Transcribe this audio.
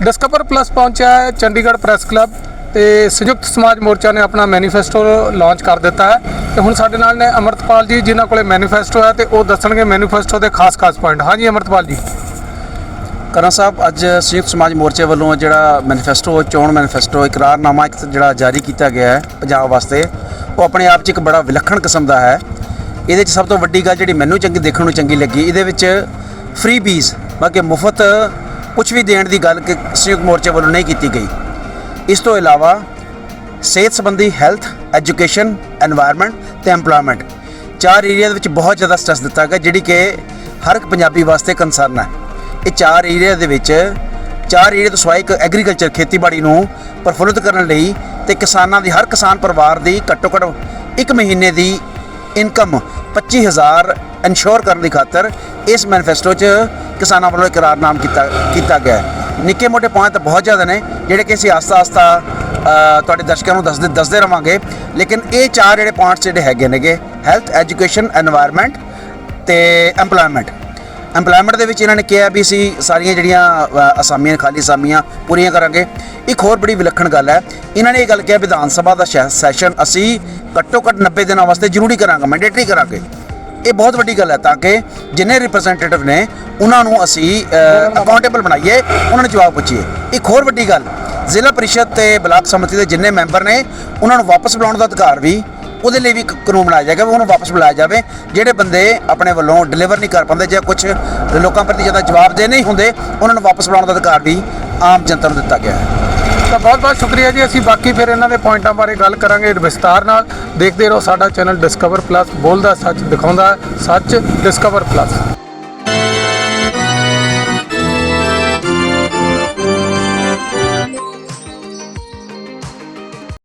Discover plus ਪਹੁੰਚਿਆ ਹੈ Chandigarh press club ਤੇ ਸੰਯੁਕਤ ਸਮਾਜ ਮੋਰਚਾ ਨੇ ਆਪਣਾ ਮੈਨੀਫੈਸਟੋ ਲਾਂਚ ਕਰ ਦਿੱਤਾ ਹੈ ਤੇ ਹੁਣ ਸਾਡੇ ਨਾਲ ਨੇ ਅਮਰਤਪਾਲ ਜੀ, ਜਿਨ੍ਹਾਂ ਕੋਲੇ ਮੈਨੀਫੈਸਟੋ ਹੈ ਤੇ ਉਹ ਦੱਸਣਗੇ ਮੈਨੀਫੈਸਟੋ ਦੇ ਖਾਸ-ਖਾਸ ਪੁਆਇੰਟ ਹਾਂਜੀ, ਅਮਰਤਪਾਲ ਜੀ। ਕਰਨ ਸਾਹਿਬ, ਅੱਜ ਸੰਯੁਕਤ ਸਮਾਜ ਮੋਰਚੇ ਵੱਲੋਂ ਜਿਹੜਾ ਮੈਨੀਫੈਸਟੋ ਚੋਣ ਮੈਨੀਫੈਸਟੋ ਇਕਰਾਰਨਾਮਾ ਇੱਕ ਜਿਹੜਾ ਜਾਰੀ ਕੀਤਾ ਗਿਆ ਹੈ ਪੰਜਾਬ ਵਾਸਤੇ, ਉਹ ਆਪਣੇ ਆਪ 'ਚ ਇੱਕ ਬੜਾ ਵਿਲੱਖਣ ਕਿਸਮ ਦਾ ਹੈ। ਇਹਦੇ 'ਚ ਸਭ ਤੋਂ ਵੱਡੀ ਗੱਲ ਜਿਹੜੀ ਮੈਨੂੰ ਚੰਗੀ ਦੇਖਣ ਨੂੰ ਚੰਗੀ ਲੱਗੀ, ਇਹਦੇ ਵਿੱਚ ਫ੍ਰੀ ਬੀਜ਼ ਬਾਕੀ ਮੁਫਤ ਕੁਝ ਵੀ ਦੇਣ ਦੀ ਗੱਲ ਕਿ ਸੰਯੁਕਤ ਮੋਰਚੇ ਵੱਲੋਂ ਨਹੀਂ ਕੀਤੀ ਗਈ। ਇਸ ਤੋਂ ਇਲਾਵਾ ਸਿਹਤ ਸੰਬੰਧੀ ਹੈਲਥ, ਐਜੂਕੇਸ਼ਨ এনवायरमेंट ਤੇ ਏਮਪਲੋਇਮੈਂਟ ਚਾਰ ਏਰੀਆ ਦੇ ਵਿੱਚ ਬਹੁਤ ਜ਼ਿਆਦਾ ਸਟ੍ਰੈਸ ਦਿੱਤਾ ਗਿਆ, ਜਿਹੜੀ ਕਿ ਹਰ ਇੱਕ ਪੰਜਾਬੀ ਵਾਸਤੇ ਕੰਸਰਨ ਹੈ। ਇਹ ਚਾਰ ਏਰੀਆ ਦੇ ਵਿੱਚ ਚਾਰ ਏਰੀਆ ਤੋਂ ਸਵਾਇਕ ਐਗਰੀਕਲਚਰ ਖੇਤੀਬਾੜੀ ਨੂੰ ਪਰਫੁੱਲਤ ਕਰਨ ਲਈ ਤੇ ਕਿਸਾਨਾਂ ਦੀ, ਹਰ ਕਿਸਾਨ ਪਰਿਵਾਰ ਦੀ ਘੱਟੋ ਘੱਟ ਇੱਕ ਮਹੀਨੇ ਦੀ ਇਨਕਮ 25000 ਇਨਸ਼ੋਰ ਕਰਨ ਦੀ ਖਾਤਰ ਇਸ ਮੈਨੀਫੈਸਟੋ 'ਚ ਕਿਸਾਨਾਂ ਵੱਲੋਂ ਇਕਰਾਰਨਾਮ ਕੀਤਾ ਕੀਤਾ ਗਿਆ ਨਿੱਕੇ ਮੋਟੇ ਪੁਆਇੰਟ ਬਹੁਤ ਜ਼ਿਆਦਾ ਨੇ, ਜਿਹੜੇ ਕਿ ਅਸੀਂ ਆਸਤਾ ਆਸਤਾ ਤੁਹਾਡੇ ਦਰਸ਼ਕਾਂ ਨੂੰ ਦੱਸਦੇ ਦੱਸਦੇ ਰਵਾਂਗੇ। ਲੇਕਿਨ ਇਹ ਚਾਰ ਜਿਹੜੇ ਪੁਆਇੰਟਸ ਜਿਹੜੇ ਹੈਗੇ ਨੇਗੇ, ਹੈਲਥ, ਐਜੂਕੇਸ਼ਨ এনवायरमेंट ਤੇ ਏਮਪਲੋਇਮੈਂਟ ਏਮਪਲੋਇਮੈਂਟ ਦੇ ਵਿੱਚ ਇਹਨਾਂ ਨੇ ਕਿਹਾ ਵੀ ਅਸੀਂ ਸਾਰੀਆਂ ਜਿਹੜੀਆਂ ਅਸਾਮੀਆਂ, ਖਾਲੀ ਅਸਾਮੀਆਂ ਪੂਰੀਆਂ ਕਰਾਂਗੇ। ਇੱਕ ਹੋਰ ਬੜੀ ਵਿਲੱਖਣ ਗੱਲ ਹੈ, ਇਹਨਾਂ ਨੇ ਇਹ ਗੱਲ ਕਿਹਾ ਵਿਧਾਨ ਸਭਾ ਦਾ ਸੈਸ਼ਨ ਅਸੀਂ ਘੱਟੋ ਘੱਟ 90 ਦਿਨਾਂ ਵਾਸਤੇ ਜ਼ਰੂਰੀ ਕਰਾਂਗੇ, ਮੈਂਡੇਟਰੀ ਕਰਾਂਗੇ। ਇਹ ਬਹੁਤ ਵੱਡੀ ਗੱਲ ਹੈ ਤਾਂ ਕਿ ਜਿੰਨੇ ਰਿਪਰੈਜ਼ੈਂਟੇਟਿਵ ਨੇ ਉਹਨਾਂ ਨੂੰ ਅਸੀਂ ਅਕਾਊਂਟੇਬਲ ਬਣਾਈਏ ਉਹਨਾਂ ਨੂੰ ਜਵਾਬ ਪੁੱਛੀਏ। ਇੱਕ ਹੋਰ ਵੱਡੀ ਗੱਲ ਜ਼ਿਲ੍ਹਾ ਪਰਿਸ਼ਦ ਤੇ ਬਲਾਕ ਸਮਿਤੀ ਦੇ ਜਿੰਨੇ ਮੈਂਬਰ ਨੇ ਉਹਨਾਂ ਨੂੰ ਵਾਪਸ ਬੁਲਾਉਣ ਦਾ ਅਧਿਕਾਰ ਵੀ ਉਹਦੇ ਲਈ ਵੀ ਇੱਕ ਕਾਨੂੰਨ ਬਣਾਇਆ ਜਾਏਗਾ ਉਹਨੂੰ ਵਾਪਸ ਬੁਲਾਇਆ ਜਾਵੇ ਜਿਹੜੇ ਬੰਦੇ ਆਪਣੇ ਵੱਲੋਂ ਡਿਲੀਵਰ ਨਹੀਂ ਕਰ ਪਾਉਂਦੇ ਜਾਂ ਕੁਝ ਲੋਕਾਂ ਪ੍ਰਤੀ ਜ਼ਿਆਦਾ ਜਵਾਬਦੇਹ ਨਹੀਂ ਹੁੰਦੇ ਉਹਨਾਂ ਨੂੰ ਵਾਪਸ ਬੁਲਾਉਣ ਦਾ ਅਧਿਕਾਰ ਵੀ ਆਮ ਜਨਤਾ ਨੂੰ ਦਿੱਤਾ ਗਿਆ ਹੈ। ਤਾਂ ਬਹੁਤ-ਬਹੁਤ ਸ਼ੁਕਰੀਆ ਜੀ। ਅਸੀਂ ਬਾਕੀ ਫਿਰ ਇਹਨਾਂ ਦੇ ਪੁਆਇੰਟਾਂ ਬਾਰੇ ਗੱਲ ਕਰਾਂਗੇ ਵਿਸਤਾਰ ਨਾਲ। ਦੇਖਦੇ ਰਹੋ ਸਾਡਾ ਚੈਨਲ ਡਿਸਕਵਰ ਪਲੱਸ ਬੋਲਦਾ ਸੱਚ ਦਿਖਾਉਂਦਾ ਸੱਚ ਡਿਸਕਵਰ ਪਲੱਸ